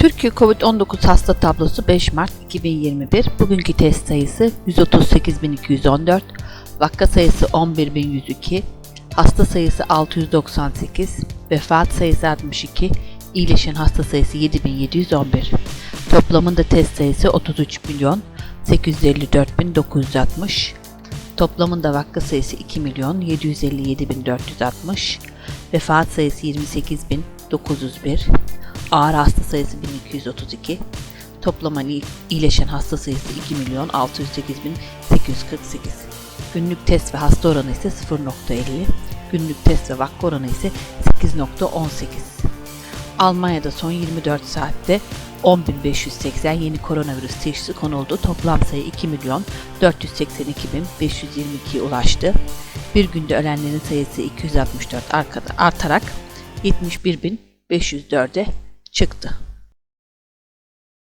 Türkiye COVID-19 hasta tablosu 5 Mart 2021. Bugünkü test sayısı 138.214, vaka sayısı 11.102, hasta sayısı 698, vefat sayısı 62, iyileşen hasta sayısı 7711. Toplamında test sayısı 33 milyon 854.960. Toplamında vaka sayısı 2 milyon 757.460. Vefat sayısı 28.901. Ağır hasta sayısı 1232. Toplaman iyi- iyileşen hasta sayısı 2 milyon 608.848. Günlük test ve hasta oranı ise 0.50. Günlük test ve vaka oranı ise 8.18. Almanya'da son 24 saatte 10.580 yeni koronavirüs teşhisi konuldu. Toplam sayı 2 milyon 482.522'ye ulaştı. Bir günde ölenlerin sayısı 264 arkada artarak 71.504'e çıktı.